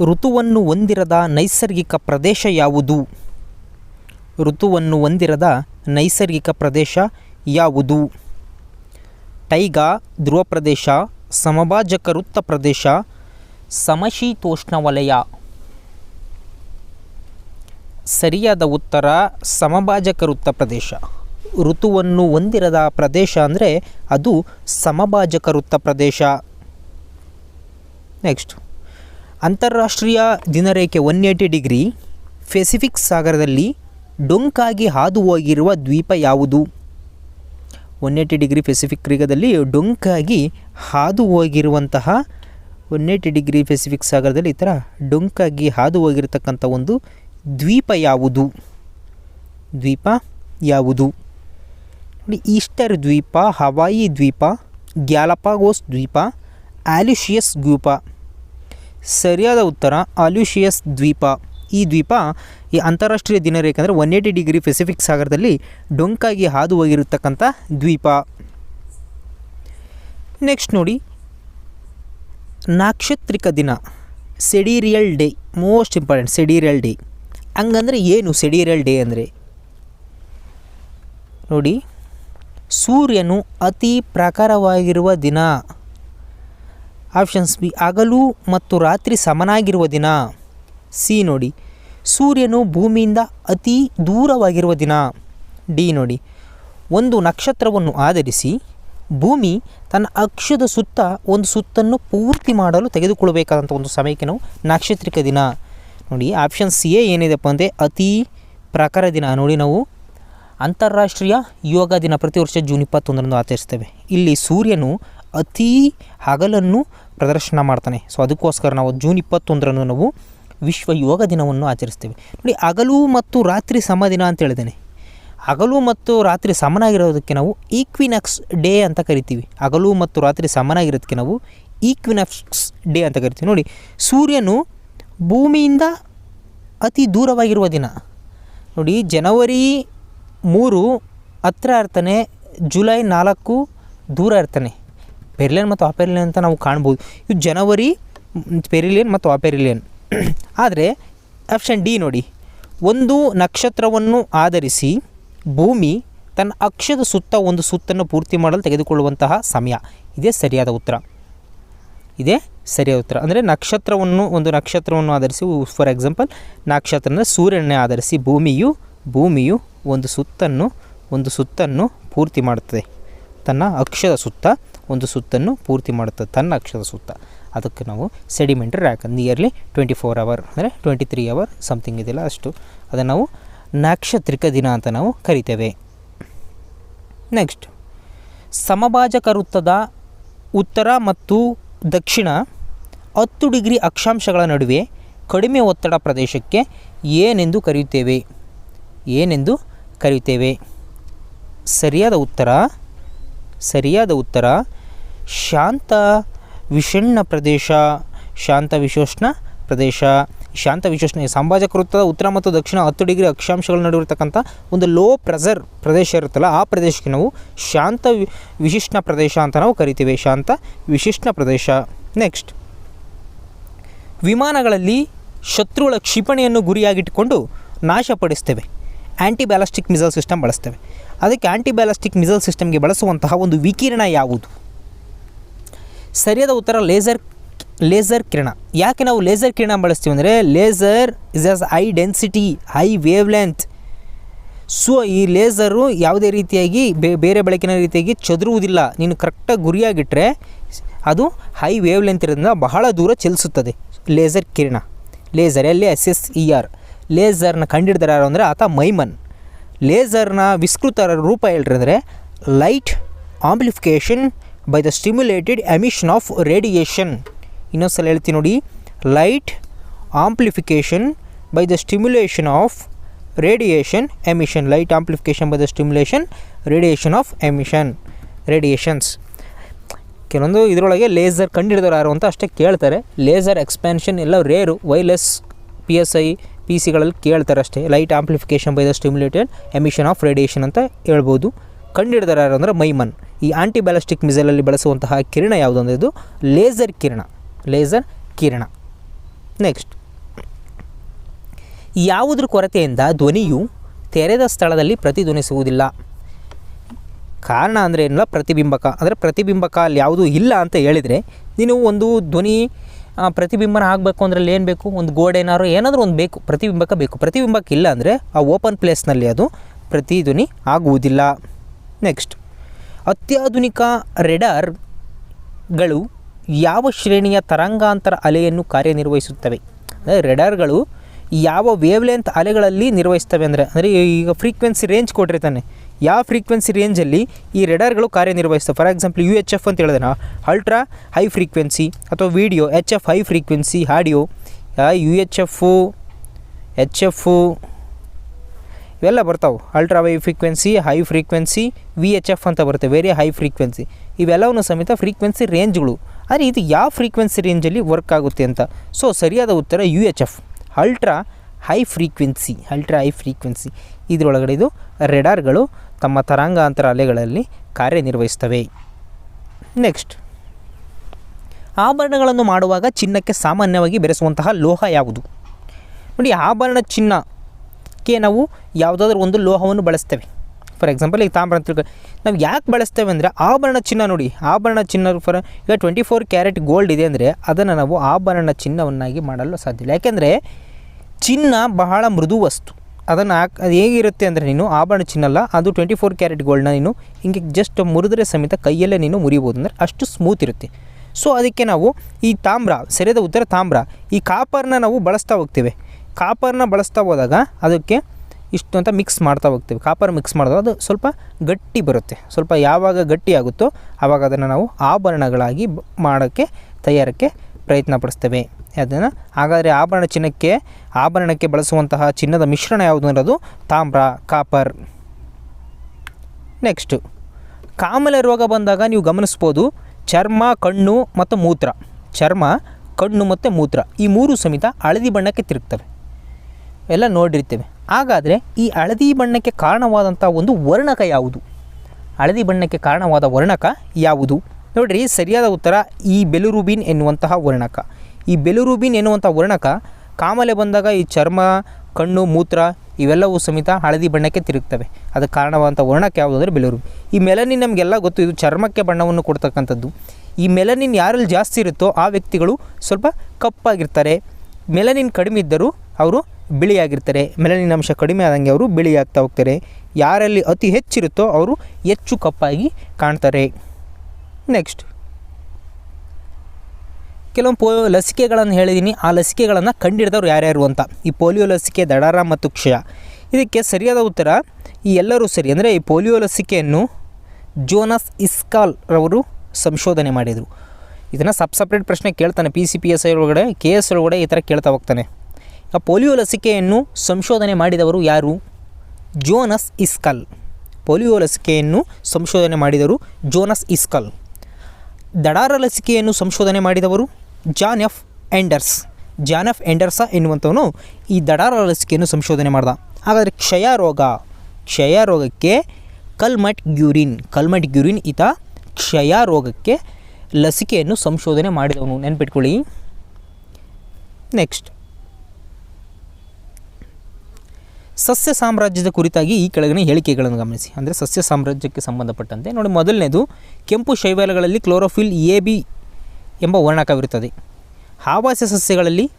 ಋತುವನ್ನು ಹೊಂದಿರದ ನೈಸರ್ಗಿಕ ಪ್ರದೇಶ ಯಾವುದು? ಋತುವನ್ನು ಹೊಂದಿರದ ನೈಸರ್ಗಿಕ ಪ್ರದೇಶ ಯಾವುದು? ಟೈಗಾ ಧ್ರುವ ಪ್ರದೇಶ ಸಮಭಾಜಕ ವೃತ್ತ ಪ್ರದೇಶ ಸಮಶೀತೋಷ್ಣ ವಲಯ ಸರಿಯಾದ ಉತ್ತರ, ಸಮಭಾಜಕ ವೃತ್ತ ಪ್ರದೇಶ. ಋತುವನ್ನು ಹೊಂದಿರದ ಪ್ರದೇಶ ಅಂದರೆ ಅದು ಸಮಭಾಜಕ ವೃತ್ತ ಪ್ರದೇಶ. ನೆಕ್ಸ್ಟ್ ಅಂತಾರಾಷ್ಟ್ರೀಯ ದಿನರೇಖೆ ಒನ್ ಏಯ್ಟಿ ಡಿಗ್ರಿ ಪೆಸಿಫಿಕ್ ಸಾಗರದಲ್ಲಿ ಡೊಂಕಾಗಿ ಹಾದು ಹೋಗಿರುವ ದ್ವೀಪ ಯಾವುದು? ಒನ್ ಏಯ್ಟಿ ಡಿಗ್ರಿ ಪೆಸಿಫಿಕ್ ರೀಗದಲ್ಲಿ ಡೊಂಕಾಗಿ ಹಾದು ಹೋಗಿರುವಂತಹ ಒನ್ ಏಯ್ಟಿ ಡಿಗ್ರಿ ಪೆಸಿಫಿಕ್ ಸಾಗರದಲ್ಲಿ ಈ ಥರ ಡೊಂಕಾಗಿ ಹಾದು ಹೋಗಿರತಕ್ಕಂಥ ಒಂದು ದ್ವೀಪ ಯಾವುದು? ದ್ವೀಪ ಯಾವುದು? ನೋಡಿ, ಈಸ್ಟರ್ ದ್ವೀಪ, ಹವಾಯಿ ದ್ವೀಪ, ಗ್ಯಾಲಪಾಗೋಸ್ ದ್ವೀಪ, ಆಲಿಷಿಯಸ್ ದ್ವೀಪ. ಸರಿಯಾದ ಉತ್ತರ ಆಲ್ಯೂಷಿಯಸ್ ದ್ವೀಪ. ಈ ದ್ವೀಪ ಈ ಅಂತಾರಾಷ್ಟ್ರೀಯ ದಿನರೇಖೆ ಅಂದರೆ ಒನ್ ಏಯ್ಟಿ ಡಿಗ್ರಿ ಪೆಸಿಫಿಕ್ ಸಾಗರದಲ್ಲಿ ಡೊಂಕಾಗಿ ಹಾದು ಹೋಗಿರತಕ್ಕಂಥ ದ್ವೀಪ. ನೆಕ್ಸ್ಟ್ ನೋಡಿ, ನಾಕ್ಷತ್ರಿಕ ದಿನ, sidereal day most important sidereal day. ಹಂಗಂದರೆ ಏನು ಸೆಡೀರಿಯಲ್ ಡೇ ಅಂದರೆ? ನೋಡಿ, ಸೂರ್ಯನು ಅತಿ ಪ್ರಖರವಾಗಿರುವ ದಿನ. ಆಪ್ಷನ್ಸ್ ಬಿ, ಹಗಲು ಮತ್ತು ರಾತ್ರಿ ಸಮನಾಗಿರುವ ದಿನ. ಸಿ ನೋಡಿ, ಸೂರ್ಯನು ಭೂಮಿಯಿಂದ ಅತಿ ದೂರವಾಗಿರುವ ದಿನ. ಡಿ ನೋಡಿ, ಒಂದು ನಕ್ಷತ್ರವನ್ನು ಆಧರಿಸಿ ಭೂಮಿ ತನ್ನ ಅಕ್ಷದ ಸುತ್ತ ಒಂದು ಸುತ್ತನ್ನು ಪೂರ್ತಿ ಮಾಡಲು ತೆಗೆದುಕೊಳ್ಳಬೇಕಾದಂಥ ಒಂದು ಸಮಯಕ್ಕೆ ನಾವು ನಕ್ಷತ್ರಿಕ ದಿನ. ನೋಡಿ, ಆಪ್ಷನ್ ಸಿ ಎ ಏನಿದೆಪ್ಪ ಅಂದರೆ ಅತಿ ಪ್ರಖರ ದಿನ. ನೋಡಿ ನಾವು, ಅಂತಾರಾಷ್ಟ್ರೀಯ ಯೋಗ ದಿನ ಪ್ರತಿ ವರ್ಷ ಜೂನ್ ಇಪ್ಪತ್ತೊಂದರಂದು ಆಚರಿಸ್ತೇವೆ. ಇಲ್ಲಿ ಸೂರ್ಯನು ಅತೀ ಹಗಲನ್ನು ಪ್ರದರ್ಶನ ಮಾಡ್ತಾನೆ. ಸೊ ಅದಕ್ಕೋಸ್ಕರ ನಾವು ಜೂನ್ ಇಪ್ಪತ್ತೊಂದರಂದು ನಾವು ವಿಶ್ವ ಯೋಗ ದಿನವನ್ನು ಆಚರಿಸ್ತೇವೆ. ನೋಡಿ, ಹಗಲು ಮತ್ತು ರಾತ್ರಿ ಸಮ ದಿನ ಅಂತ ಹೇಳಿದ್ದೇನೆ. ಹಗಲು ಮತ್ತು ರಾತ್ರಿ ಸಮನಾಗಿರೋದಕ್ಕೆ ನಾವು ಈಕ್ವಿನಕ್ಸ್ ಡೇ ಅಂತ ಕರಿತೀವಿ. ಹಗಲು ಮತ್ತು ರಾತ್ರಿ ಸಮನಾಗಿರೋದಕ್ಕೆ ನಾವು ಈಕ್ವಿನಕ್ಸ್ ಡೇ ಅಂತ ಕರಿತೀವಿ. ನೋಡಿ, ಸೂರ್ಯನು ಭೂಮಿಯಿಂದ ಅತಿ ದೂರವಾಗಿರುವ ದಿನ. ನೋಡಿ, ಜನವರಿ ಮೂರು ಹತ್ರ ಇರ್ತಾನೆ, ಜುಲೈ ನಾಲ್ಕು ದೂರ ಇರ್ತಾನೆ. ಪೆರಿಲಿಯನ್ ಮತ್ತು ಆಪೆರಿಲಿಯನ್ ಅಂತ ನಾವು ಕಾಣ್ಬೋದು. ಇದು ಜನವರಿ, ಪೆರಿಲಿಯನ್ ಮತ್ತು ಆಪೆರಿಲಿಯನ್ ಆದರೆ, ಆಪ್ಷನ್ ಡಿ ನೋಡಿ. ಒಂದು ನಕ್ಷತ್ರವನ್ನು ಆಧರಿಸಿ ಭೂಮಿ ತನ್ನ ಅಕ್ಷದ ಸುತ್ತ ಒಂದು ಸುತ್ತನ್ನು ಪೂರ್ತಿ ಮಾಡಲು ತೆಗೆದುಕೊಳ್ಳುವಂತಹ ಸಮಯ. ಇದೇ ಸರಿಯಾದ ಉತ್ತರ. ಇದೇ ಸರಿಯಾದ ಉತ್ತರ. ಅಂದರೆ ನಕ್ಷತ್ರವನ್ನು, ಒಂದು ನಕ್ಷತ್ರವನ್ನು ಆಧರಿಸಿ, ಫಾರ್ ಎಕ್ಸಾಂಪಲ್ ನಕ್ಷತ್ರ ಅಂದರೆ ಸೂರ್ಯನೇ ಆಧರಿಸಿ ಭೂಮಿಯು ಭೂಮಿಯು ಒಂದು ಸುತ್ತನ್ನು ಒಂದು ಸುತ್ತನ್ನು ಪೂರ್ತಿ ಮಾಡುತ್ತದೆ. ತನ್ನ ಅಕ್ಷದ ಸುತ್ತ ಒಂದು ಸುತ್ತನ್ನು ಪೂರ್ತಿ ಮಾಡುತ್ತೆ ತನ್ನ ಅಕ್ಷದ ಸುತ್ತ. ಅದಕ್ಕೆ ನಾವು sediment rack nearly twenty four hour ಅಂದರೆ ಟ್ವೆಂಟಿ ತ್ರೀ ಅವರ್ ಸಮಥಿಂಗ್ ಇದೆಯಲ್ಲ ಅಷ್ಟು. ಅದನ್ನು ನಾವು ನಾಕ್ಷತ್ರಿಕ ದಿನ ಅಂತ ನಾವು ಕರಿತೇವೆ. ನೆಕ್ಸ್ಟ್ ಸಮಭಾಜಕ ವೃತ್ತದ ಉತ್ತರ ಮತ್ತು ದಕ್ಷಿಣ ಹತ್ತು ಡಿಗ್ರಿ ಅಕ್ಷಾಂಶಗಳ ನಡುವೆ ಕಡಿಮೆ ಒತ್ತಡ ಪ್ರದೇಶಕ್ಕೆ ಏನೆಂದು ಕರೆಯುತ್ತೇವೆ? ಏನೆಂದು ಕರೆಯುತ್ತೇವೆ? ಸರಿಯಾದ ಉತ್ತರ ಸರಿಯಾದ ಉತ್ತರ, ಶಾಂತ ವಿಷಣ್ಣ ಪ್ರದೇಶ, ಶಾಂತ ವಿಶೋಷ್ಣ ಪ್ರದೇಶ. ಶಾಂತ ವಿಶೋಷ್ಣ ಸಂಭಾಜಕ ಉತ್ತರ ಮತ್ತು ದಕ್ಷಿಣ ಹತ್ತು ಡಿಗ್ರಿ ಅಕ್ಷಾಂಶಗಳ ನಡುವೆ ಇರತಕ್ಕಂಥ ಒಂದು ಲೋ ಪ್ರೆಸರ್ ಪ್ರದೇಶ ಇರುತ್ತಲ್ಲ, ಆ ಪ್ರದೇಶಕ್ಕೆ ನಾವು ಶಾಂತ ವಿಶಿಷ್ಟ ಪ್ರದೇಶ ಅಂತ ನಾವು ಕರಿತೀವಿ. ಶಾಂತ ವಿಶಿಷ್ಟ ಪ್ರದೇಶ. ನೆಕ್ಸ್ಟ್. ವಿಮಾನಗಳಲ್ಲಿ ಶತ್ರುಗಳ ಕ್ಷಿಪಣಿಯನ್ನು ಗುರಿಯಾಗಿಟ್ಟುಕೊಂಡು ನಾಶಪಡಿಸ್ತೇವೆ. ಆ್ಯಂಟಿ ಬ್ಯಾಲಸ್ಟಿಕ್ ಮಿಸೈಲ್ ಸಿಸ್ಟಮ್ ಬಳಸ್ತೇವೆ. ಅದಕ್ಕೆ ಆ್ಯಂಟಿ ಬ್ಯಾಲಸ್ಟಿಕ್ ಮಿಸೈಲ್ ಸಿಸ್ಟಮ್ಗೆ ಬಳಸುವಂತಹ ಒಂದು ವಿಕಿರಣ ಯಾವುದು? ಸರಿಯಾದ ಉತ್ತರ ಲೇಸರ್ ಲೇಸರ್ ಕಿರಣ. ಯಾಕೆ ನಾವು ಲೇಸರ್ ಕಿರಣ ಬಳಸ್ತೀವಿ ಅಂದರೆ laser is as high density high wavelength so ಈ ಲೇಸರು ಯಾವುದೇ ರೀತಿಯಾಗಿ ಬೇರೆ ಬೆಳಕಿನ ರೀತಿಯಾಗಿ ಚದುರುವುದಿಲ್ಲ. ನೀನು ಕರೆಕ್ಟಾಗಿ ಗುರಿಯಾಗಿಟ್ಟರೆ ಅದು ಹೈ ವೇವ್ ಲೆಂತ್ ಇರೋದ್ರಿಂದ ಬಹಳ ದೂರ ಚಲಿಸುತ್ತದೆ. ಲೇಸರ್ ಕಿರಣ. Laser L S S E R ಲೇಸರ್ನ ಕಂಡಿಡ್ದಾರು ಯಾರು ಅಂದರೆ ಆತ ಮೈಮನ್. ಲೇಸರ್ನ ವಿಸ್ತೃತ ರೂಪ ಹೇಳ್ರಂದರೆ light amplification by the stimulated emission of radiation. ಇನ್ನೊಂದು ಸಲ ಹೇಳ್ತೀನಿ ನೋಡಿ, light amplification by the stimulation of radiation, emission, light amplification by the stimulation, radiation of emission, radiations. ಕೆಲವೊಂದು ಇದರೊಳಗೆ ಲೇಸರ್ ಕಂಡಿಡಿದವರು ಯಾರು ಅಂತ ಅಷ್ಟೇ ಕೇಳ್ತಾರೆ. ಲೇಸರ್ ಎಕ್ಸ್ಪ್ಯಾನ್ಷನ್ ಎಲ್ಲ rare wireless P S I P ಸಿಗಳಲ್ಲಿ ಕೇಳ್ತಾರೆ ಅಷ್ಟೇ light amplification by the stimulated emission of radiation ಅಂತ ಹೇಳ್ಬೋದು. ಕಂಡಿಡಿದಾರೆ ಯಾರು ಮೈಮನ್. ಈ ಆಂಟಿ ಬ್ಯಾಲಿಸ್ಟಿಕ್ ಮಿಸೈಲಲ್ಲಿ ಬಳಸುವಂತಹ ಕಿರಣ ಯಾವುದು ಅಂದರೆ ಇದು ಲೇಸರ್ ಕಿರಣ ಲೇಸರ್ ಕಿರಣ. ನೆಕ್ಸ್ಟ್ ಯಾವುದ್ರ ಕೊರತೆಯಿಂದ ಧ್ವನಿಯು ತೆರೆದ ಸ್ಥಳದಲ್ಲಿ ಪ್ರತಿಧ್ವನಿಸುವುದಿಲ್ಲ? ಕಾರಣ ಅಂದರೆ ಏನಿಲ್ಲ, ಪ್ರತಿಬಿಂಬಕ. ಅಂದರೆ ಪ್ರತಿಬಿಂಬಕ ಅಲ್ಲಿ ಯಾವುದೂ ಇಲ್ಲ ಅಂತ ಹೇಳಿದರೆ, ನೀನು ಒಂದು ಧ್ವನಿ ಪ್ರತಿಬಿಂಬನ ಆಗಬೇಕು ಅಂದ್ರೆ ಏನು ಬೇಕು? ಒಂದು ಗೋಡೆನಾರು ಏನಾದರೂ ಒಂದು ಬೇಕು. ಪ್ರತಿಬಿಂಬಕ ಬೇಕು. ಪ್ರತಿಬಿಂಬಕ್ಕೆ ಇಲ್ಲ ಅಂದರೆ ಆ ಓಪನ್ ಪ್ಲೇಸ್ನಲ್ಲಿ ಅದು ಪ್ರತಿಧ್ವನಿ ಆಗುವುದಿಲ್ಲ. ನೆಕ್ಸ್ಟ್ ಅತ್ಯಾಧುನಿಕ ರೆಡಾರ್ಗಳು ಯಾವ ಶ್ರೇಣಿಯ ತರಂಗಾಂತರ ಅಲೆಯನ್ನು ಕಾರ್ಯನಿರ್ವಹಿಸುತ್ತವೆ? ಅಂದರೆ ರೆಡಾರ್ಗಳು ಯಾವ ವೇವ್ಲೆಂತ್ ಅಲೆಗಳಲ್ಲಿ ನಿರ್ವಹಿಸ್ತವೆ ಅಂದರೆ ಅಂದರೆ ಈಗ ಫ್ರೀಕ್ವೆನ್ಸಿ ರೇಂಜ್ ಕೊಟ್ಟಿರ್ತಾನೆ. ಯಾವ ಫ್ರೀಕ್ವೆನ್ಸಿ ರೇಂಜಲ್ಲಿ ಈ ರೆಡಾರ್ಗಳು ಕಾರ್ಯನಿರ್ವಹಿಸ್ತವೆ for example U H F ಅಂತ ಹೇಳಿದ್ರೆ ಅಲ್ಟ್ರಾ ಹೈ ಫ್ರೀಕ್ವೆನ್ಸಿ ಅಥವಾ video H F high frequency audio U H F H F ಇವೆಲ್ಲ ಬರ್ತಾವೆ. Ultra high frequency high frequency V H F ಅಂತ ಬರುತ್ತೆ ವೆರಿ ಹೈ ಫ್ರೀಕ್ವೆನ್ಸಿ ಇವೆಲ್ಲವನ್ನು ಸಮೇತ ಫ್ರೀಕ್ವೆನ್ಸಿ ರೇಂಜ್ಗಳು ಆದರೆ ಇದು ಯಾವ ಫ್ರೀಕ್ವೆನ್ಸಿ ರೇಂಜಲ್ಲಿ ವರ್ಕ್ ಆಗುತ್ತೆ ಅಂತ. ಸೊ ಸರಿಯಾದ ಉತ್ತರ U H F ultra high frequency ultra high frequency ಇದರೊಳಗಡೆ ಇದು ರೆಡಾರ್ಗಳು ತಮ್ಮ ತರಂಗಾಂತರ ಅಲೆಗಳಲ್ಲಿ ಕಾರ್ಯನಿರ್ವಹಿಸ್ತವೆ ನೆಕ್ಸ್ಟ್. ಆಭರಣಗಳನ್ನು ಮಾಡುವಾಗ ಚಿನ್ನಕ್ಕೆ ಸಾಮಾನ್ಯವಾಗಿ ಬೆರೆಸುವಂತಹ ಲೋಹ ಯಾವುದು? ನೋಡಿ, ಆಭರಣ ಚಿನ್ನಕ್ಕೆ ನಾವು ಯಾವುದಾದ್ರೂ ಒಂದು ಲೋಹವನ್ನು ಬಳಸ್ತೇವೆ. ಫಾರ್ ಎಕ್ಸಾಂಪಲ್, ಈಗ ತಾಮ್ರ ಅಂತ ನಾವು ಯಾಕೆ ಬಳಸ್ತೇವೆ ಅಂದರೆ ಆಭರಣ ಚಿನ್ನ ನೋಡಿ, ಆಭರಣ ಚಿನ್ನ ಫಾರ್, ಈಗ ಟ್ವೆಂಟಿ ಫೋರ್ ಕ್ಯಾರೆಟ್ ಗೋಲ್ಡ್ ಇದೆ ಅಂದರೆ ಅದನ್ನು ನಾವು ಆಭರಣ ಚಿನ್ನವನ್ನಾಗಿ ಮಾಡಲು ಸಾಧ್ಯ ಇಲ್ಲ. ಯಾಕೆಂದರೆ ಚಿನ್ನ ಬಹಳ ಮೃದು ವಸ್ತು ಅದನ್ನು ಹಾಕಿ ಅದು ಹೇಗಿರುತ್ತೆ ಅಂದರೆ ನೀನು ಆಭರಣ ಚಿನ್ನಲ್ಲ, ಅದು ಟ್ವೆಂಟಿ ಫೋರ್ ಕ್ಯಾರೆಟ್ ಗೋಲ್ಡ್ನ ನೀನು ಹಿಂಗೆ ಜಸ್ಟ್ ಮುರಿದ್ರೆ ಸಮೇತ ಕೈಯಲ್ಲೇ ನೀನು ಮುರಿಬೋದು ಅಂದರೆ ಅಷ್ಟು ಸ್ಮೂತ್ ಇರುತ್ತೆ. ಸೊ ಅದಕ್ಕೆ ನಾವು ಈ ತಾಮ್ರ, ಸೆರೆದ ಉತ್ತರ ತಾಮ್ರ, ಈ ಕಾಪರ್ನ ನಾವು ಬಳಸ್ತಾ ಹೋಗ್ತೇವೆ. ಕಾಪರ್ನ ಬಳಸ್ತಾ ಹೋದಾಗ ಅದಕ್ಕೆ ಇಷ್ಟು ಅಂತ ಮಿಕ್ಸ್ ಮಾಡ್ತಾ ಹೋಗ್ತೇವೆ. ಕಾಪರ್ ಮಿಕ್ಸ್ ಮಾಡಿದಾಗ ಅದು ಸ್ವಲ್ಪ ಗಟ್ಟಿ ಬರುತ್ತೆ. ಸ್ವಲ್ಪ ಯಾವಾಗ ಗಟ್ಟಿ ಆಗುತ್ತೋ ಆವಾಗ ಅದನ್ನು ನಾವು ಆಭರಣಗಳಾಗಿ ಮಾಡೋಕ್ಕೆ, ತಯಾರಕ್ಕೆ ಪ್ರಯತ್ನ ಪಡಿಸ್ತೇವೆ. ಅದನ್ನು ಹಾಗಾದರೆ ಆಭರಣ ಚಿನ್ನಕ್ಕೆ ಆಭರಣಕ್ಕೆ ಬಳಸುವಂತಹ ಚಿನ್ನದ ಮಿಶ್ರಣ ಯಾವುದು ಅನ್ನೋದು ತಾಮ್ರ, ಕಾಪರ್. ನೆಕ್ಸ್ಟು ಕಾಮಲೆ ರೋಗ ಬಂದಾಗ ನೀವು ಗಮನಿಸ್ಬೋದು ಚರ್ಮ, ಕಣ್ಣು ಮತ್ತು ಮೂತ್ರ. ಚರ್ಮ, ಕಣ್ಣು ಮತ್ತು ಮೂತ್ರ ಈ ಮೂರು ಸಮೇತ ಹಳದಿ ಬಣ್ಣಕ್ಕೆ ತಿರುಗ್ತವೆ. ಎಲ್ಲ ನೋಡಿರ್ತೇವೆ. ಹಾಗಾದರೆ ಈ ಹಳದಿ ಬಣ್ಣಕ್ಕೆ ಕಾರಣವಾದಂಥ ಒಂದು ವರ್ಣಕ ಯಾವುದು? ಹಳದಿ ಬಣ್ಣಕ್ಕೆ ಕಾರಣವಾದ ವರ್ಣಕ ಯಾವುದು? ನೋಡಿರಿ, ಸರಿಯಾದ ಉತ್ತರ ಈ ಬೆಲುರುಬಿನ್ ಎನ್ನುವಂತಹ ವರ್ಣಕ. ಈ ಬೆಲುರುಬಿನ್ ಎನ್ನುವಂಥ ವರ್ಣಕ ಕಾಮಲೆ ಬಂದಾಗ ಈ ಚರ್ಮ, ಕಣ್ಣು, ಮೂತ್ರ ಇವೆಲ್ಲವೂ ಸಮೇತ ಹಳದಿ ಬಣ್ಣಕ್ಕೆ ತಿರುಗ್ತವೆ. ಅದಕ್ಕೆ ಕಾರಣವಾದಂಥ ವರ್ಣಕ್ಕೆ ಯಾವುದು ಅಂದರೆ ಬೆಲುರುಬಿನ್ ಈ ಮೆಲನಿನ್ ನಮಗೆಲ್ಲ ಗೊತ್ತು, ಇದು ಚರ್ಮಕ್ಕೆ ಬಣ್ಣವನ್ನು ಕೊಡ್ತಕ್ಕಂಥದ್ದು. ಈ ಮೆಲನಿನ್ ಯಾರಲ್ಲಿ ಜಾಸ್ತಿ ಇರುತ್ತೋ ಆ ವ್ಯಕ್ತಿಗಳು ಸ್ವಲ್ಪ ಕಪ್ಪಾಗಿರ್ತಾರೆ. ಮೆಲನಿನ್ ಕಡಿಮೆ ಇದ್ದರೂ ಅವರು ಬಿಳಿಯಾಗಿರ್ತಾರೆ. ಮೆಲನಿನ್ ಅಂಶ ಕಡಿಮೆ ಆದಂಗೆ ಅವರು ಬಿಳಿಯಾಗ್ತಾ ಹೋಗ್ತಾರೆ. ಯಾರಲ್ಲಿ ಅತಿ ಹೆಚ್ಚಿರುತ್ತೋ ಅವರು ಹೆಚ್ಚು ಕಪ್ಪಾಗಿ ಕಾಣ್ತಾರೆ. ನೆಕ್ಸ್ಟ್ ಕೆಲವೊಂದು ಪೋ, ಲಸಿಕೆಗಳನ್ನು ಹೇಳಿದ್ದೀನಿ ಆ ಲಸಿಕೆಗಳನ್ನು ಕಂಡಿಡಿದವ್ರು ಯಾರ್ಯಾರು ಅಂತ. ಈ ಪೋಲಿಯೋ ಲಸಿಕೆ, ದಡಾರ ಮತ್ತು ಕ್ಷಯ. ಇದಕ್ಕೆ ಸರಿಯಾದ ಉತ್ತರ ಈ ಎಲ್ಲರೂ ಸರಿ. ಅಂದರೆ ಈ ಪೋಲಿಯೋ ಲಸಿಕೆಯನ್ನು ಜೋನಸ್ ಇಸ್ಕಾಲ್ ರವರು ಸಂಶೋಧನೆ ಮಾಡಿದರು. ಇದನ್ನು ಸಬ್ ಸಪ್ರೇಟ್ ಪ್ರಶ್ನೆ ಕೇಳ್ತಾನೆ P C P S I ಒಳಗಡೆ, ಕೆ ಎಸ್ ಒಳಗಡೆ ಈ ಥರ ಕೇಳ್ತಾ ಹೋಗ್ತಾನೆ. ಆ ಪೋಲಿಯೋ ಲಸಿಕೆಯನ್ನು ಸಂಶೋಧನೆ ಮಾಡಿದವರು ಯಾರು? ಜೋನಸ್ ಇಸ್ಕಲ್. ಪೋಲಿಯೋ ಲಸಿಕೆಯನ್ನು ಸಂಶೋಧನೆ ಮಾಡಿದವರು ಜೋನಸ್ ಇಸ್ಕಲ್. ದಡಾರ ಲಸಿಕೆಯನ್ನು ಸಂಶೋಧನೆ ಮಾಡಿದವರು John F Enders. John F Enders ಎನ್ನುವಂಥವನು ಈ ದಡಾರ ಲಸಿಕೆಯನ್ನು ಸಂಶೋಧನೆ ಮಾಡ್ದ. ಹಾಗಾದರೆ ಕ್ಷಯ ರೋಗ, ಕ್ಷಯ ರೋಗಕ್ಕೆ ಕಲ್ಮಟ್ ಗ್ಯೂರಿನ್ ಕಲ್ಮಟ್ ಗ್ಯೂರಿನ್ ಈತ ಕ್ಷಯ ರೋಗಕ್ಕೆ ಲಸಿಕೆಯನ್ನು ಸಂಶೋಧನೆ ಮಾಡಿದವನು. ನೆನ್ಪಿಟ್ಕೊಳ್ಳಿ. ನೆಕ್ಸ್ಟ್. ಸಸ್ಯ ಸಾಮ್ರಾಜ್ಯದ ಕುರಿತಾಗಿ ಈ ಕೆಳಗಿನ ಹೇಳಿಕೆಗಳನ್ನು ಗಮನಿಸಿ. ಅಂದರೆ ಸಸ್ಯ ಸಾಮ್ರಾಜ್ಯಕ್ಕೆ ಸಂಬಂಧಪಟ್ಟಂತೆ. ನೋಡಿ, ಮೊದಲನೇದು, ಕೆಂಪು ಶೈವಾಲಗಳಲ್ಲಿ ಕ್ಲೋರೋಫಿಲ್ ಎ ಬಿ ಎಂಬ ವರ್ಣಕವಿರುತ್ತದೆ. ಆವಾಸ ಸಸ್ಯಗಳಲ್ಲಿ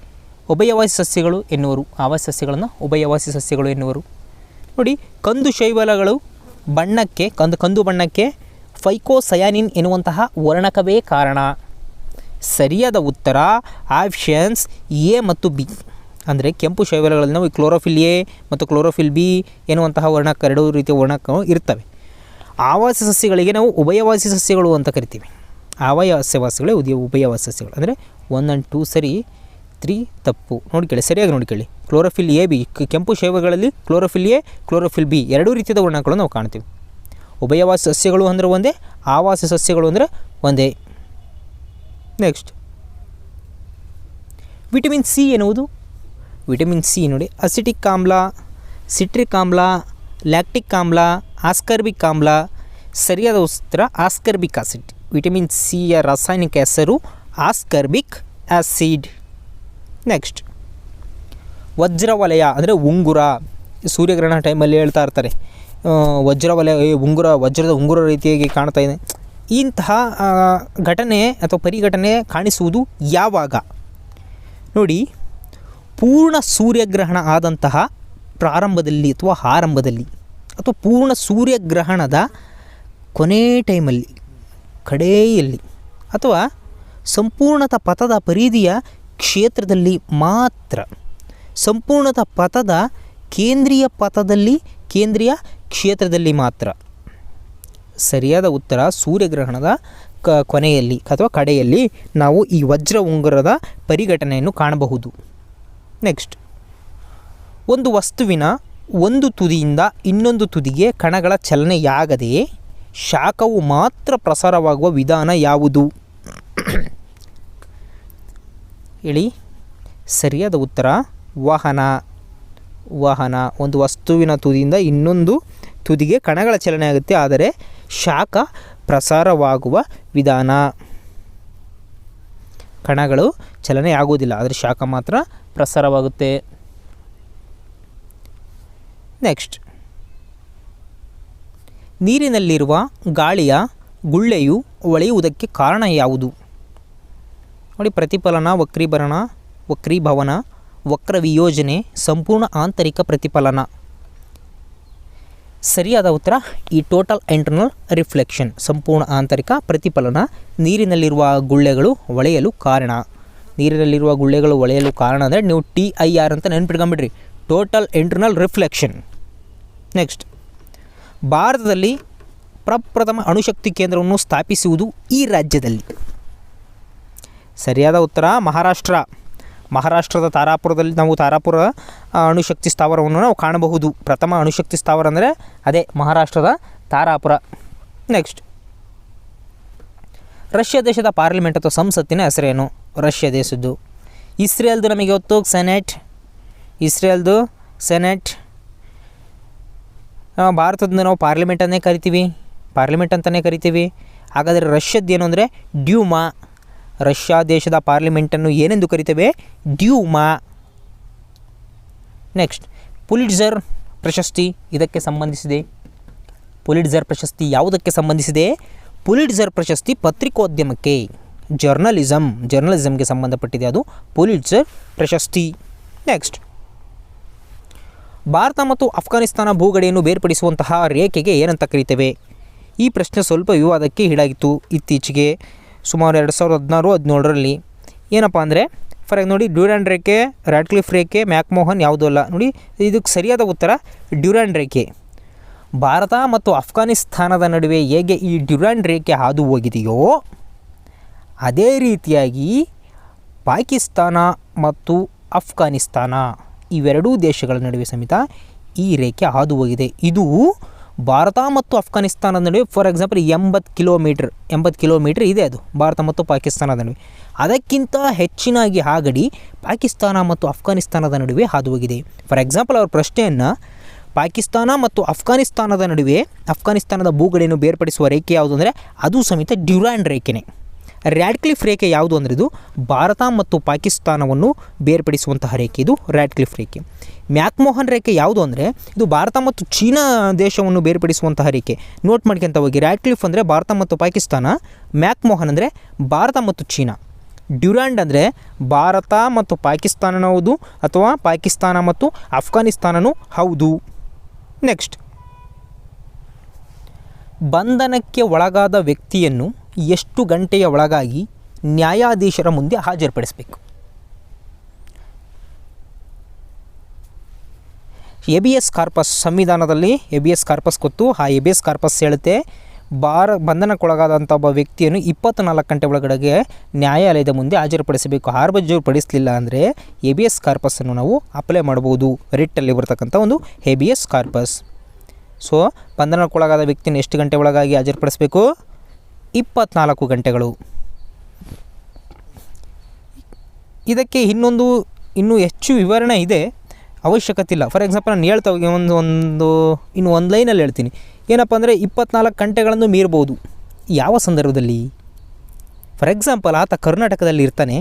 ಉಭಯವಾಸಿ ಸಸ್ಯಗಳು ಎನ್ನುವರು. ಆವಾಸ ಸಸ್ಯಗಳನ್ನು ಉಭಯವಾಸಿ ಸಸ್ಯಗಳು ಎನ್ನುವರು. ನೋಡಿ, ಕಂದು ಶೈವಲಗಳು ಬಣ್ಣಕ್ಕೆ, ಕಂದು ಕಂದು ಬಣ್ಣಕ್ಕೆ ಫೈಕೋಸಯಾನಿನ್ ಎನ್ನುವಂತಹ ವರ್ಣಕವೇ ಕಾರಣ. ಸರಿಯಾದ ಉತ್ತರ ಆಪ್ಷನ್ಸ್ ಎ ಮತ್ತು ಬಿ. ಅಂದರೆ ಕೆಂಪು ಶೈವಲಗಳಲ್ಲಿ ನಾವು ಕ್ಲೋರೋಫಿಲ್ ಎ ಮತ್ತು ಕ್ಲೋರೋಫಿಲ್ ಬಿ ಎನ್ನುವಂತಹ ವರ್ಣಕ, ಎರಡು ರೀತಿಯ ವರ್ಣಕಗಳು ಇರ್ತವೆ. ಆವಾಸಿ ಸಸ್ಯಗಳಿಗೆ ನಾವು ಉಭಯವಾಸಿ ಸಸ್ಯಗಳು ಅಂತ ಕರಿತೀವಿ. ಆವಾಸವಾಸಿಗಳೇ ಉದಯ ಉಭಯವಾಸ ಸಸ್ಯಗಳು ಅಂದರೆ ಒನ್ ಆ್ಯಂಡ್ ಟೂ ಸರಿ ತ್ರೀ ತಪ್ಪು. ನೋಡ್ಕೊಳ್ಳಿ ಸರಿಯಾಗಿ ನೋಡ್ಕೊಳ್ಳಿ ಕ್ಲೋರೋಫಿಲ್ ಎ ಬಿ ಕೆಂಪು ಶೈವಗಳಲ್ಲಿ ಕ್ಲೋರೋಫಿಲ್ ಎ ಕ್ಲೋರೋಫಿಲ್ ಬಿ ಎರಡೂ ರೀತಿಯ ವರ್ಣಗಳನ್ನು ನಾವು ಕಾಣ್ತೀವಿ. ಉಭಯವಾಸ ಸಸ್ಯಗಳು ಅಂದರೆ ಒಂದೇ, ಆವಾಸ ಸಸ್ಯಗಳು ಅಂದರೆ ಒಂದೇ. ನೆಕ್ಸ್ಟ್ ವಿಟಮಿನ್ ಸಿ ಎನ್ನುವುದು? ವಿಟಮಿನ್ ಸಿ ನೋಡಿ ಅಸಿಟಿಕ್ ಆಮ್ಲ ಸಿಟ್ರಿಕ್ ಆಮ್ಲ ಲ್ಯಾಕ್ಟಿಕ್ ಆಮ್ಲ ಆಸ್ಕರ್ಬಿಕ್ ಆಮ್ಲ, ಸರಿಯಾದ ಉತ್ತರ ಆಸ್ಕರ್ಬಿಕ್ ಆಸಿಡ್ ವಿಟಮಿನ್ ಸಿಯ ರಾಸಾಯನಿಕ ಹೆಸರು ಆಸ್ಕರ್ಬಿಕ್ ಆಸಿಡ್. ನೆಕ್ಸ್ಟ್. ವಜ್ರವಲಯ ಅಂದರೆ ಉಂಗುರ. ಸೂರ್ಯಗ್ರಹಣ ಟೈಮಲ್ಲಿ ಹೇಳ್ತಾ ಇರ್ತಾರೆ. ವಜ್ರವಲಯ ಉಂಗುರ, ವಜ್ರದ ಉಂಗುರ ರೀತಿಯಾಗಿ ಕಾಣ್ತಾ ಇದೆ. ಇಂತಹ ಘಟನೆ ಅಥವಾ ಪರಿಘಟನೆ ಕಾಣಿಸುವುದು ಯಾವಾಗ? ನೋಡಿ, ಪೂರ್ಣ ಸೂರ್ಯಗ್ರಹಣ ಆದಂತಹ ಪ್ರಾರಂಭದಲ್ಲಿ ಅಥವಾ ಆರಂಭದಲ್ಲಿ ಅಥವಾ ಪೂರ್ಣ ಸೂರ್ಯಗ್ರಹಣದ ಕೊನೆ ಟೈಮಲ್ಲಿ ಕಡೆಯಲ್ಲಿ ಅಥವಾ ಸಂಪೂರ್ಣತ ಪಥದ ಪರಿಧಿಯ ಕ್ಷೇತ್ರದಲ್ಲಿ ಮಾತ್ರ. ಸಂಪೂರ್ಣತ ಪಥದ ಕೇಂದ್ರೀಯ ಪಥದಲ್ಲಿ, ಕೇಂದ್ರೀಯ ಕ್ಷೇತ್ರದಲ್ಲಿ ಮಾತ್ರ. ಸರಿಯಾದ ಉತ್ತರ ಸೂರ್ಯಗ್ರಹಣದ ಕ, ಕೊನೆಯಲ್ಲಿ ಅಥವಾ ಕಡೆಯಲ್ಲಿ ನಾವು ಈ ವಜ್ರ ಉಂಗುರದ ಪರಿಘಟನೆಯನ್ನು ಕಾಣಬಹುದು. ನೆಕ್ಸ್ಟ್. ಒಂದು ವಸ್ತುವಿನ ಒಂದು ತುದಿಯಿಂದ ಇನ್ನೊಂದು ತುದಿಗೆ ಕಣಗಳ ಚಲನೆಯಾಗದೆ ಶಾಖವು ಮಾತ್ರ ಪ್ರಸಾರವಾಗುವ ವಿಧಾನ ಯಾವುದು? ಹೇಳಿ. ಸರಿಯಾದ ಉತ್ತರ, ವಾಹನ. ವಾಹನ ಒಂದು ವಸ್ತುವಿನ ತುದಿಯಿಂದ ಇನ್ನೊಂದು ತುದಿಗೆ ಕಣಗಳ ಚಲನೆ ಆಗುತ್ತೆ, ಆದರೆ ಶಾಖ ಪ್ರಸಾರವಾಗುವ ವಿಧಾನ. ಕಣಗಳು ಚಲನೆ ಆಗುವುದಿಲ್ಲ, ಆದರೆ ಶಾಖ ಮಾತ್ರ ಪ್ರಸಾರವಾಗುತ್ತೆ. ನೆಕ್ಸ್ಟ್ ನೀರಿನಲ್ಲಿರುವ ಗಾಳಿಯ ಗುಳ್ಳೆಯು ಒಳೆಯುವುದಕ್ಕೆ ಕಾರಣ ಯಾವುದು? ನೋಡಿ, ಪ್ರತಿಫಲನ, ವಕ್ರೀಭರಣ, ವಕ್ರೀಭವನ, ವಕ್ರವಿಯೋಜನೆ, ಸಂಪೂರ್ಣ ಆಂತರಿಕ ಪ್ರತಿಫಲನ. ಸರಿಯಾದ ಉತ್ತರ, ಈ ಟೋಟಲ್ ಇಂಟರ್ನಲ್ ರಿಫ್ಲೆಕ್ಷನ್ ಸಂಪೂರ್ಣ ಆಂತರಿಕ ಪ್ರತಿಫಲನ, ನೀರಿನಲ್ಲಿರುವ ಗುಳ್ಳೆಗಳು ಒಳೆಯಲು ಕಾರಣ. ನೀರಿನಲ್ಲಿರುವ ಗುಳ್ಳೆಗಳು ಒಳೆಯಲು ಕಾರಣ ಅಂದರೆ ನೀವು ಟಿ ಐ ಆರ್ ಅಂತ ನೆನ್ಪಿಟ್ಕೊಂಬಿಡ್ರಿ. ಟೋಟಲ್ ಇಂಟರ್ನಲ್ ರಿಫ್ಲೆಕ್ಷನ್ ನೆಕ್ಸ್ಟ್ ಭಾರತದಲ್ಲಿ ಪ್ರಪ್ರಥಮ ಅಣುಶಕ್ತಿ ಕೇಂದ್ರವನ್ನು ಸ್ಥಾಪಿಸುವುದು ಈ ರಾಜ್ಯದಲ್ಲಿ. ಸರಿಯಾದ ಉತ್ತರ, ಮಹಾರಾಷ್ಟ್ರ. ಮಹಾರಾಷ್ಟ್ರದ ತಾರಾಪುರದಲ್ಲಿ ನಾವು ತಾರಾಪುರ ಅಣುಶಕ್ತಿ ಸ್ಥಾವರವನ್ನು ನಾವು ಕಾಣಬಹುದು. ಪ್ರಥಮ ಅಣುಶಕ್ತಿ ಸ್ಥಾವರ ಅಂದರೆ ಅದೇ ಮಹಾರಾಷ್ಟ್ರದ ತಾರಾಪುರ. ನೆಕ್ಸ್ಟ್ ರಷ್ಯಾ ದೇಶದ ಪಾರ್ಲಿಮೆಂಟ್ ಅಥವಾ ಸಂಸತ್ತಿನ ಹೆಸರೇನು? ರಷ್ಯಾ ದೇಶದ್ದು. ಇಸ್ರೇಲ್ದು ನಮಗೆ ಗೊತ್ತು, ಸೆನೆಟ್. ಇಸ್ರೇಲ್ದು ಸೆನೆಟ್. ಭಾರತದಿಂದ ನಾವು ಪಾರ್ಲಿಮೆಂಟ್ ಅನ್ನೇ ಕರಿತೀವಿ. ಪಾರ್ಲಿಮೆಂಟ್ ಅಂತಲೇ ಕರಿತೀವಿ. ಹಾಗಾದರೆ ರಷ್ಯದ್ದು ಏನು ಅಂದರೆ ಡ್ಯೂಮಾ. ರಷ್ಯಾ ದೇಶದ ಪಾರ್ಲಿಮೆಂಟನ್ನು ಏನೆಂದು ಕರಿತೇವೆ? ಡ್ಯೂಮಾ. ನೆಕ್ಸ್ಟ್ ಪುಲಿಟ್ಜರ್ ಪ್ರಶಸ್ತಿ ಇದಕ್ಕೆ ಸಂಬಂಧಿಸಿದೆ. ಪುಲಿಟ್ಜರ್ ಪ್ರಶಸ್ತಿ ಯಾವುದಕ್ಕೆ ಸಂಬಂಧಿಸಿದೆ? ಪುಲಿಟ್ಜರ್ ಪ್ರಶಸ್ತಿ ಪತ್ರಿಕೋದ್ಯಮಕ್ಕೆ. ಜರ್ನಲಿಸಮ್ ಜರ್ನಲಿಸಮ್ಗೆ ಸಂಬಂಧಪಟ್ಟಿದೆ ಅದು. ಪುಲಿಟ್ಜರ್ ಪ್ರಶಸ್ತಿ. ನೆಕ್ಸ್ಟ್ ಭಾರತ ಮತ್ತು ಅಫ್ಘಾನಿಸ್ತಾನ ಭೂಗಡೆಯನ್ನು ಬೇರ್ಪಡಿಸುವಂತಹ ರೇಖೆಗೆ ಏನಂತ ಕರೀತೇವೆ? ಈ ಪ್ರಶ್ನೆ ಸ್ವಲ್ಪ ವಿವಾದಕ್ಕೆ ಈಡಾಗಿತ್ತು. ಇತ್ತೀಚೆಗೆ ಸುಮಾರು ಎರಡು ಸಾವಿರದ ಹದಿನಾರು, ಹದಿನೇಳರಲ್ಲಿ. ಏನಪ್ಪ ಅಂದರೆ, ಫಾರ್ ನೋಡಿ ಡ್ಯೂರ್ಯಾಂಡ್ ರೇಖೆ ರ್ಯಾಡ್ಕ್ಲಿಫ್ ರೇಖೆ, ಮ್ಯಾಕ್ಮೋಹನ್ ಯಾವುದೂ ಅಲ್ಲ. ನೋಡಿ, ಇದಕ್ಕೆ ಸರಿಯಾದ ಉತ್ತರ ಡ್ಯೂರ್ಯಾಂಡ್ ರೇಖೆ. ಭಾರತ ಮತ್ತು ಅಫ್ಘಾನಿಸ್ತಾನದ ನಡುವೆ ಹೇಗೆ ಈ ಡ್ಯೂರ್ಯಾಂಡ್ ರೇಖೆ ಹಾದು ಹೋಗಿದೆಯೋ, ಅದೇ ರೀತಿಯಾಗಿ ಪಾಕಿಸ್ತಾನ ಮತ್ತು ಅಫ್ಘಾನಿಸ್ತಾನ ಇವೆರಡೂ ದೇಶಗಳ ನಡುವೆ ಸಮೇತ ಈ ರೇಖೆ ಹಾದು ಹೋಗಿದೆ ಇದು ಭಾರತ ಮತ್ತು ಅಫ್ಘಾನಿಸ್ತಾನದ ನಡುವೆ ಫಾರ್ ಎಕ್ಸಾಂಪಲ್ ಎಂಬತ್ತು ಕಿಲೋಮೀಟ್ರ್ ಎಂಬತ್ತು ಕಿಲೋಮೀಟ್ರ್ ಇದೆ ಅದು, ಭಾರತ ಮತ್ತು ಪಾಕಿಸ್ತಾನದ ನಡುವೆ. ಅದಕ್ಕಿಂತ ಹೆಚ್ಚಿನಾಗಿ ಆಗಡಿ ಪಾಕಿಸ್ತಾನ ಮತ್ತು ಅಫ್ಘಾನಿಸ್ತಾನದ ನಡುವೆ ಹಾದು ಹೋಗಿದೆ ಫಾರ್ ಎಕ್ಸಾಂಪಲ್ ಅವರ ಪ್ರಶ್ನೆಯನ್ನು, ಪಾಕಿಸ್ತಾನ ಮತ್ತು ಅಫ್ಘಾನಿಸ್ತಾನದ ನಡುವೆ ಅಫ್ಘಾನಿಸ್ತಾನದ ಭೂಗಡಿಯನ್ನು ಬೇರ್ಪಡಿಸುವ ರೇಖೆ ಯಾವುದು ಅಂದರೆ, ಅದು ಸಮೇತ ಡ್ಯುರಾಂಡ್ ರೇಖೆನೇ. ರ್ಯಾಡ್ಕ್ಲಿಫ್ ರೇಖೆ ಯಾವುದು ಅಂದರೆ ಇದು ಭಾರತ ಮತ್ತು ಪಾಕಿಸ್ತಾನವನ್ನು ಬೇರ್ಪಡಿಸುವಂತಹ ರೇಖೆ ಇದು ರ್ಯಾಡ್ಕ್ಲಿಫ್ ರೇಖೆ. ಮ್ಯಾಕ್ಮೋಹನ್ ರೇಖೆ ಯಾವುದು ಅಂದರೆ ಇದು ಭಾರತ ಮತ್ತು ಚೀನಾ ದೇಶವನ್ನು ಬೇರ್ಪಡಿಸುವಂತಹ ರೇಖೆ. ನೋಟ್ ಮಾಡ್ಕೊಂತ ಹೋಗಿ ರ್ಯಾಡ್ಕ್ಲಿಫ್ ಅಂದರೆ ಭಾರತ ಮತ್ತು ಪಾಕಿಸ್ತಾನ, ಮ್ಯಾಕ್ಮೋಹನ್ ಅಂದರೆ ಭಾರತ ಮತ್ತು ಚೀನಾ. ಡ್ಯುರಾಂಡ್ ಅಂದರೆ ಭಾರತ ಮತ್ತು ಪಾಕಿಸ್ತಾನನೂ ಹೌದು ಅಥವಾ ಪಾಕಿಸ್ತಾನ ಮತ್ತು ಅಫ್ಘಾನಿಸ್ತಾನನೂ ಹೌದು. ನೆಕ್ಸ್ಟ್ ಬಂಧನಕ್ಕೆ ಒಳಗಾದ ವ್ಯಕ್ತಿಯನ್ನು ಎಷ್ಟು ಗಂಟೆಯ ಒಳಗಾಗಿ ನ್ಯಾಯಾಧೀಶರ ಮುಂದೆ ಹಾಜರುಪಡಿಸಬೇಕು? ಎಬಿಎಸ್ ಕಾರ್ಪಸ್ ಸಂವಿಧಾನದಲ್ಲಿ ಎ ಬಿ ಎಸ್ ಕಾರ್ಪಸ್ ಗೊತ್ತು. ಆ ಎ ಬಿ ಎಸ್ ಕಾರ್ಪಸ್ ಹೇಳುತ್ತೆ ಭಾರ ಬಂಧನಕ್ಕೊಳಗಾದಂಥ ಒಬ್ಬ ವ್ಯಕ್ತಿಯನ್ನು ಇಪ್ಪತ್ತ್ನಾಲ್ಕು ಗಂಟೆ ಒಳಗಡೆಗೆ ನ್ಯಾಯಾಲಯದ ಮುಂದೆ ಹಾಜರುಪಡಿಸಬೇಕು. ಹಾರ್ಬಜರುಪಡಿಸಲಿಲ್ಲ ಅಂದರೆ ಎ ಬಿ ಎಸ್ ಕಾರ್ಪಸನ್ನು ನಾವು ಅಪ್ಲೈ ಮಾಡ್ಬೋದು ರಿಟ್ಟಲ್ಲಿ ಬರ್ತಕ್ಕಂಥ ಒಂದು habeas corpus. So, ಬಂಧನಕ್ಕೊಳಗಾದ ವ್ಯಕ್ತಿಯನ್ನು ಎಷ್ಟು ಗಂಟೆ ಒಳಗಾಗಿ ಹಾಜರುಪಡಿಸಬೇಕು? ಇಪ್ಪತ್ನಾಲ್ಕು ಗಂಟೆಗಳು. ಇದಕ್ಕೆ ಇನ್ನೊಂದು, ಇನ್ನೂ ಹೆಚ್ಚು ವಿವರಣೆ ಇದೆ, ಅವಶ್ಯಕತೆ ಇಲ್ಲ. ಫಾರ್ ಎಕ್ಸಾಂಪಲ್ ನಾನು ಹೇಳ್ತಾ ಹೋಗಿ, ಒಂದು ಒಂದು, ಇನ್ನು ಒಂದು ಲೈನಲ್ಲಿ ಹೇಳ್ತೀನಿ. ಏನಪ್ಪ ಅಂದರೆ ಇಪ್ಪತ್ನಾಲ್ಕು ಗಂಟೆಗಳನ್ನು ಮೀರ್ಬೋದು. ಯಾವ ಸಂದರ್ಭದಲ್ಲಿ? ಫಾರ್ ಎಕ್ಸಾಂಪಲ್ ಆತ ಕರ್ನಾಟಕದಲ್ಲಿ ಇರ್ತಾನೆ.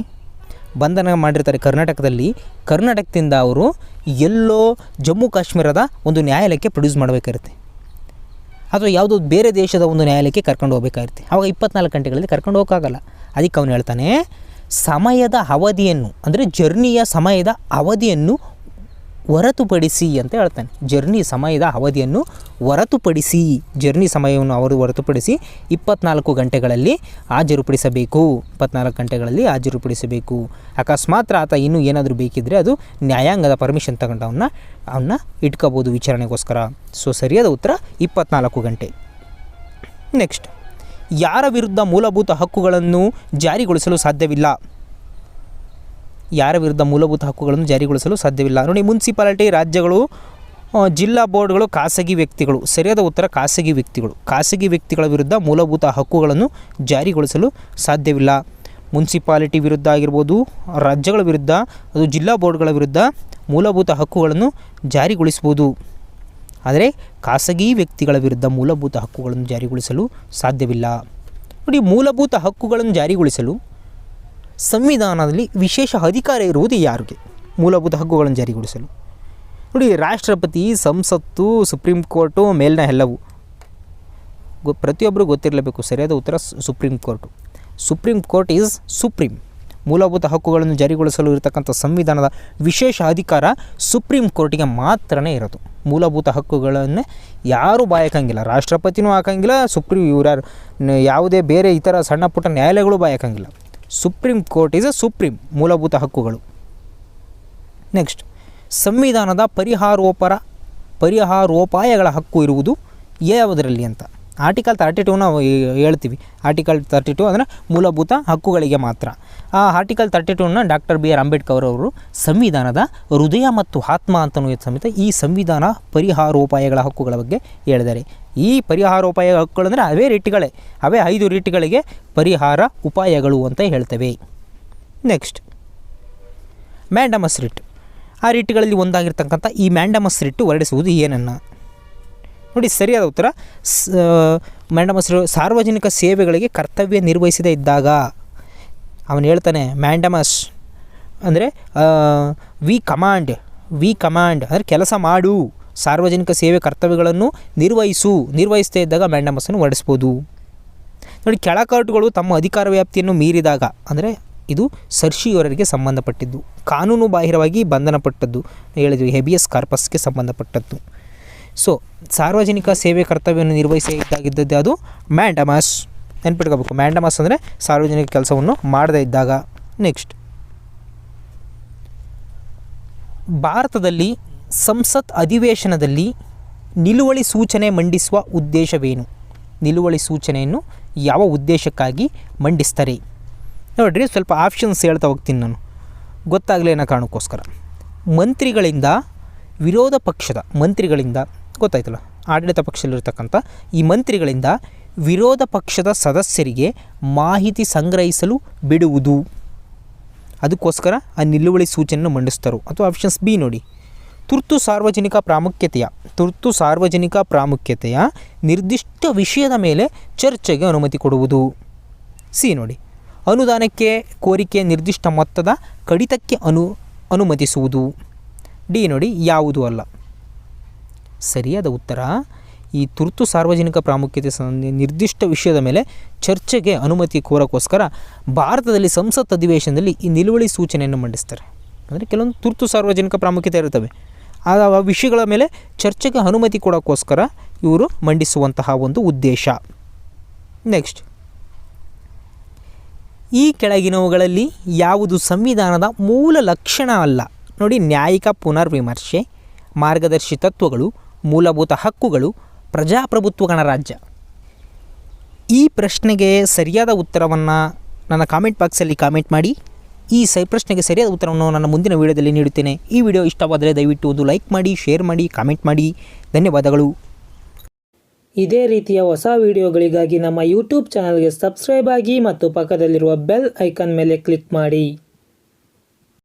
ಬಂಧನ ಮಾಡಿರ್ತಾರೆ ಕರ್ನಾಟಕದಲ್ಲಿ. ಕರ್ನಾಟಕದಿಂದ ಅವರು ಎಲ್ಲೋ ಜಮ್ಮು ಕಾಶ್ಮೀರದ ಒಂದು ನ್ಯಾಯಾಲಯಕ್ಕೆ ಪ್ರೊಡ್ಯೂಸ್ ಮಾಡಬೇಕಾಗಿರುತ್ತೆ. ಅಥವಾ ಯಾವುದೋ ಬೇರೆ ದೇಶದ ಒಂದು ನ್ಯಾಯಾಲಯಕ್ಕೆ ಕರ್ಕೊಂಡು ಹೋಗಬೇಕಾಗಿರ್ತಿ ಆವಾಗ ಇಪ್ಪತ್ನಾಲ್ಕು ಗಂಟೆಗಳಲ್ಲಿ ಕರ್ಕೊಂಡು ಹೋಗೋಕ್ಕಾಗಲ್ಲ. ಅದಕ್ಕೆ ಅವನು ಹೇಳ್ತಾನೆ, ಸಮಯದ ಅವಧಿಯನ್ನು, ಅಂದರೆ ಜರ್ನಿಯ ಸಮಯದ ಅವಧಿಯನ್ನು ಹೊರತುಪಡಿಸಿ ಅಂತ ಹೇಳ್ತಾನೆ. ಜರ್ನಿ ಸಮಯದ ಅವಧಿಯನ್ನು ಹೊರತುಪಡಿಸಿ, ಜರ್ನಿ ಸಮಯವನ್ನು ಅವರು ಹೊರತುಪಡಿಸಿ ಇಪ್ಪತ್ನಾಲ್ಕು ಗಂಟೆಗಳಲ್ಲಿ ಹಾಜರುಪಡಿಸಬೇಕು. ಇಪ್ಪತ್ನಾಲ್ಕು ಗಂಟೆಗಳಲ್ಲಿ ಹಾಜರುಪಡಿಸಬೇಕು. ಅಕಸ್ಮಾತ್ ಆತ ಇನ್ನೂ ಏನಾದರೂ ಬೇಕಿದ್ದರೆ ಅದು ನ್ಯಾಯಾಂಗದ ಪರ್ಮಿಷನ್ ತಗೊಂಡು ಅವನ್ನ ಅವನ್ನ ಇಟ್ಕೋಬೋದು ವಿಚಾರಣೆಗೋಸ್ಕರ. ಸೊ, ಸರಿಯಾದ ಉತ್ತರ ಇಪ್ಪತ್ನಾಲ್ಕು ಗಂಟೆ. ನೆಕ್ಸ್ಟ್, ಯಾರ ವಿರುದ್ಧ ಮೂಲಭೂತ ಹಕ್ಕುಗಳನ್ನು ಜಾರಿಗೊಳಿಸಲು ಸಾಧ್ಯವಿಲ್ಲ. ಯಾರ ವಿರುದ್ಧ ಮೂಲಭೂತ ಹಕ್ಕುಗಳನ್ನು ಜಾರಿಗೊಳಿಸಲು ಸಾಧ್ಯವಿಲ್ಲ. ನೋಡಿ, ಮುನ್ಸಿಪಾಲಿಟಿ ರಾಜ್ಯಗಳು ಜಿಲ್ಲಾ ಬೋರ್ಡ್ಗಳು ಖಾಸಗಿ ವ್ಯಕ್ತಿಗಳು, ಸರಿಯಾದ ಉತ್ತರ ಖಾಸಗಿ ವ್ಯಕ್ತಿಗಳು. ಖಾಸಗಿ ವ್ಯಕ್ತಿಗಳ ವಿರುದ್ಧ ಮೂಲಭೂತ ಹಕ್ಕುಗಳನ್ನು ಜಾರಿಗೊಳಿಸಲು ಸಾಧ್ಯವಿಲ್ಲ. ಮುನ್ಸಿಪಾಲಿಟಿ ವಿರುದ್ಧ ಆಗಿರ್ಬೋದು, ರಾಜ್ಯಗಳ ವಿರುದ್ಧ, ಅದು ಜಿಲ್ಲಾ ಬೋರ್ಡ್ಗಳ ವಿರುದ್ಧ ಮೂಲಭೂತ ಹಕ್ಕುಗಳನ್ನು ಜಾರಿಗೊಳಿಸ್ಬೋದು ಆದರೆ ಖಾಸಗಿ ವ್ಯಕ್ತಿಗಳ ವಿರುದ್ಧ ಮೂಲಭೂತ ಹಕ್ಕುಗಳನ್ನು ಜಾರಿಗೊಳಿಸಲು ಸಾಧ್ಯವಿಲ್ಲ. ನೋಡಿ, ಮೂಲಭೂತ ಹಕ್ಕುಗಳನ್ನು ಜಾರಿಗೊಳಿಸಲು ಸಂವಿಧಾನದಲ್ಲಿ ವಿಶೇಷ ಅಧಿಕಾರ ಇರುವುದು ಯಾರಿಗೆ? ಮೂಲಭೂತ ಹಕ್ಕುಗಳನ್ನು ಜಾರಿಗೊಳಿಸಲು. ನೋಡಿ, ರಾಷ್ಟ್ರಪತಿ, ಸಂಸತ್ತು, ಸುಪ್ರೀಂ ಕೋರ್ಟು ಮೇಲಿನ ಎಲ್ಲವೂ. ಗೊ ಪ್ರತಿಯೊಬ್ಬರು ಗೊತ್ತಿರಲೇಬೇಕು, ಸರಿಯಾದ ಉತ್ತರ supreme court. Supreme court is supreme. ಮೂಲಭೂತ ಹಕ್ಕುಗಳನ್ನು ಜಾರಿಗೊಳಿಸಲು ಇರತಕ್ಕಂಥ ಸಂವಿಧಾನದ ವಿಶೇಷ ಅಧಿಕಾರ ಸುಪ್ರೀಂ ಕೋರ್ಟಿಗೆ ಮಾತ್ರನೇ ಇರೋದು. ಮೂಲಭೂತ ಹಕ್ಕುಗಳನ್ನೇ ಯಾರೂ ಬಾಯಕಂಗಿಲ್ಲ. ರಾಷ್ಟ್ರಪತಿನೂ ಹಾಕಂಗಿಲ್ಲ, ಸುಪ್ರೀಂ ಇವ್ರು ಯಾವುದೇ ಬೇರೆ ಇತರ ಸಣ್ಣ ಪುಟ್ಟ ನ್ಯಾಯಾಲಯಗಳು ಬಾಯಕಂಗಿಲ್ಲ. Supreme court is a supreme ಮೂಲಭೂತ ಹಕ್ಕುಗಳು. ನೆಕ್ಸ್ಟ್ ಸಂವಿಧಾನದ ಪರಿಹಾರೋಪರ, ಪರಿಹಾರೋಪಾಯಗಳ ಹಕ್ಕು ಇರುವುದು ಯಾವುದರಲ್ಲಿ ಅಂತ. ಆರ್ಟಿಕಲ್ ತರ್ಟಿ ಟೂ ನಾವು ಹೇಳ್ತೀವಿ. ಆರ್ಟಿಕಲ್ ತರ್ಟಿ ಟು ಅಂದರೆ ಮೂಲಭೂತ ಹಕ್ಕುಗಳಿಗೆ ಮಾತ್ರ. ಆ ಆರ್ಟಿಕಲ್ ತರ್ಟಿ ಟೂನ ಡಾಕ್ಟರ್ ಬಿ ಆರ್ ಅಂಬೇಡ್ಕರ್ ಅವರು ಸಂವಿಧಾನದ ಹೃದಯ ಮತ್ತು ಆತ್ಮ ಅಂತಲೂ ಸಮೇತ ಈ ಸಂವಿಧಾನ ಪರಿಹಾರೋಪಾಯಗಳ ಹಕ್ಕುಗಳ ಬಗ್ಗೆ ಹೇಳಿದ್ದಾರೆ. ಈ ಪರಿಹಾರೋಪಾಯ ಹಕ್ಕುಗಳು ಅಂದರೆ ಅವೇ ರೀತಿಗಳೇ. ಅವೇ ಐದು ರೀತಿಗಳಿಗೆ ಪರಿಹಾರ ಉಪಾಯಗಳು ಅಂತ ಹೇಳ್ತೇವೆ. ನೆಕ್ಸ್ಟ್ ಮ್ಯಾಂಡಮಸ್ ರಿಟ್ ಆ ರೀಟ್ಗಳಲ್ಲಿ ಒಂದಾಗಿರ್ತಕ್ಕಂಥ ಈ ಮ್ಯಾಂಡಮಸ್ ರಿಟ್ಟು ಹೊರಡಿಸುವುದು ಏನನ್ನು? ನೋಡಿ ಸರಿಯಾದ ಉತ್ತರ. ಸ್ ಮ್ಯಾಂಡಮಸ್ ಸಾರ್ವಜನಿಕ ಸೇವೆಗಳಿಗೆ ಕರ್ತವ್ಯ ನಿರ್ವಹಿಸದೆ ಇದ್ದಾಗ ಅವನು ಹೇಳ್ತಾನೆ ಮ್ಯಾಂಡಮಸ್ ಅಂದರೆ ವಿ ಕಮಾಂಡ್ ವಿ ಕಮಾಂಡ್ ಅಂದರೆ ಕೆಲಸ ಮಾಡು, ಸಾರ್ವಜನಿಕ ಸೇವೆ ಕರ್ತವ್ಯಗಳನ್ನು ನಿರ್ವಹಿಸು, ನಿರ್ವಹಿಸದೇ ಇದ್ದಾಗ ಮ್ಯಾಂಡಮಸ್ಸನ್ನು ಹೊರಡಿಸ್ಬೋದು. ನೋಡಿ ಕೆಳಕಾಟುಗಳು ತಮ್ಮ ಅಧಿಕಾರ ವ್ಯಾಪ್ತಿಯನ್ನು ಮೀರಿದಾಗ, ಅಂದರೆ ಇದು ಸರ್ಷಿಯವರಿಗೆ ಸಂಬಂಧಪಟ್ಟಿದ್ದು, ಕಾನೂನು ಬಾಹಿರವಾಗಿ ಬಂಧನಪಟ್ಟದ್ದು, ಹೇಳಿದ್ವಿ, ಹೆಬಿಯಸ್ ಕಾರ್ಪಸ್ಗೆ ಸಂಬಂಧಪಟ್ಟದ್ದು. ಸೊ ಸಾರ್ವಜನಿಕ ಸೇವೆ ಕರ್ತವ್ಯವನ್ನು ನಿರ್ವಹಿಸಿ ಇದ್ದಾಗಿದ್ದದ್ದು ಅದು ಮ್ಯಾಂಡಮಾಸ್. ನೆನ್ಪಿಟ್ಕೋಬೇಕು, ಮ್ಯಾಂಡಮಾಸ್ ಅಂದರೆ ಸಾರ್ವಜನಿಕ ಕೆಲಸವನ್ನು ಮಾಡದೇ ಇದ್ದಾಗ. ನೆಕ್ಸ್ಟ್ ಭಾರತದಲ್ಲಿ ಸಂಸತ್ ಅಧಿವೇಶನದಲ್ಲಿ ನಿಲುವಳಿ ಸೂಚನೆ ಮಂಡಿಸುವ ಉದ್ದೇಶವೇನು? ನಿಲುವಳಿ ಸೂಚನೆಯನ್ನು ಯಾವ ಉದ್ದೇಶಕ್ಕಾಗಿ ಮಂಡಿಸ್ತಾರೆ? ನೋಡಿರಿ, ಸ್ವಲ್ಪ ಆಪ್ಷನ್ಸ್ ಹೇಳ್ತಾ ಹೋಗ್ತೀನಿ ನಾನು. ಗೊತ್ತಾಗಲಿ ಅನ್ನೋ ಕಾರಣಕ್ಕೋಸ್ಕರ. ಮಂತ್ರಿಗಳಿಂದ ವಿರೋಧ ಪಕ್ಷದ, ಮಂತ್ರಿಗಳಿಂದ ಗೊತ್ತಾಯ್ತಲ್ಲ? ಆಡಳಿತ ಪಕ್ಷದಲ್ಲಿರ್ತಕ್ಕಂಥ ಈ ಮಂತ್ರಿಗಳಿಂದ ವಿರೋಧ ಪಕ್ಷದ ಸದಸ್ಯರಿಗೆ ಮಾಹಿತಿ ಸಂಗ್ರಹಿಸಲು ಬಿಡುವುದು. ಅದಕ್ಕೋಸ್ಕರ ಆ ನಿಲುವಳಿ ಸೂಚನೆಯನ್ನು ಮಂಡಿಸ್ತಾರೋ. ಅಥವಾ ಆಪ್ಷನ್ಸ್ ಬಿ ನೋಡಿ. ತುರ್ತು ಸಾರ್ವಜನಿಕ ಪ್ರಾಮುಖ್ಯತೆಯ, ತುರ್ತು ಸಾರ್ವಜನಿಕ ಪ್ರಾಮುಖ್ಯತೆಯ ನಿರ್ದಿಷ್ಟ ವಿಷಯದ ಮೇಲೆ ಚರ್ಚೆಗೆ ಅನುಮತಿ ಕೊಡುವುದು. ಸಿ ನೋಡಿ. ಅನುದಾನಕ್ಕೆ ಕೋರಿಕೆ ನಿರ್ದಿಷ್ಟ ಮೊತ್ತದ ಕಡಿತಕ್ಕೆ ಅನು, ಅನುಮತಿಸುವುದು. ಡಿ ನೋಡಿ, ಯಾವುದು ಅಲ್ಲ. ಸರಿಯಾದ ಉತ್ತರ, ಈ ತುರ್ತು ಸಾರ್ವಜನಿಕ ಪ್ರಾಮುಖ್ಯತೆ ನಿರ್ದಿಷ್ಟ ವಿಷಯದ ಮೇಲೆ ಚರ್ಚೆಗೆ ಅನುಮತಿ ಕೋರೋಕ್ಕೋಸ್ಕರ ಭಾರತದಲ್ಲಿ ಸಂಸತ್ ಅಧಿವೇಶನದಲ್ಲಿ ಈ ನಿಲುವಳಿ ಸೂಚನೆಯನ್ನು ಮಂಡಿಸ್ತಾರೆ. ಅಂದರೆ ಕೆಲವೊಂದು ತುರ್ತು ಸಾರ್ವಜನಿಕ ಪ್ರಾಮುಖ್ಯತೆ ಇರ್ತವೆ ಆ ಆ ವಿಷಯಗಳ ಮೇಲೆ ಚರ್ಚೆಗೆ ಅನುಮತಿ ಕೊಡೋಕ್ಕೋಸ್ಕರ ಇವರು ಮಂಡಿಸುವಂತಹ ಒಂದು ಉದ್ದೇಶ. ನೆಕ್ಸ್ಟ್. ಈ ಕೆಳಗಿನವುಗಳಲ್ಲಿ ಯಾವುದು ಸಂವಿಧಾನದ ಮೂಲ ಲಕ್ಷಣ ಅಲ್ಲ. ನೋಡಿ ನ್ಯಾಯಿಕ ಪುನರ್ವಿಮರ್ಶೆ, ಮಾರ್ಗದರ್ಶಿ ತತ್ವಗಳು ಮೂಲಭೂತ ಹಕ್ಕುಗಳು ಪ್ರಜಾಪ್ರಭುತ್ವ ಗಣರಾಜ್ಯ ಈ ಪ್ರಶ್ನೆಗೆ ಸರಿಯಾದ ಉತ್ತರವನ್ನು ನನ್ನ ಕಾಮೆಂಟ್ ಬಾಕ್ಸಲ್ಲಿ ಕಾಮೆಂಟ್ ಮಾಡಿ. ಈ ಸ, ಪ್ರಶ್ನೆಗೆ ಸರಿಯಾದ ಉತ್ತರವನ್ನು ನನ್ನ ಮುಂದಿನ ವೀಡಿಯೋದಲ್ಲಿ ನೀಡುತ್ತೇನೆ. ಈ ವಿಡಿಯೋ ಇಷ್ಟವಾದರೆ ದಯವಿಟ್ಟು ಒಂದು ಲೈಕ್ ಮಾಡಿ ಶೇರ್ ಮಾಡಿ ಕಾಮೆಂಟ್ ಮಾಡಿ. ಧನ್ಯವಾದಗಳು. ಇದೇ ರೀತಿಯ ಹೊಸ ವಿಡಿಯೋಗಳಿಗಾಗಿ ನಮ್ಮ ಯೂಟ್ಯೂಬ್ ಚಾನಲ್ಗೆ ಸಬ್ಸ್ಕ್ರೈಬ್ ಆಗಿ ಮತ್ತು ಪಕ್ಕದಲ್ಲಿರುವ ಬೆಲ್ ಐಕಾನ್ ಮೇಲೆ ಕ್ಲಿಕ್ ಮಾಡಿ.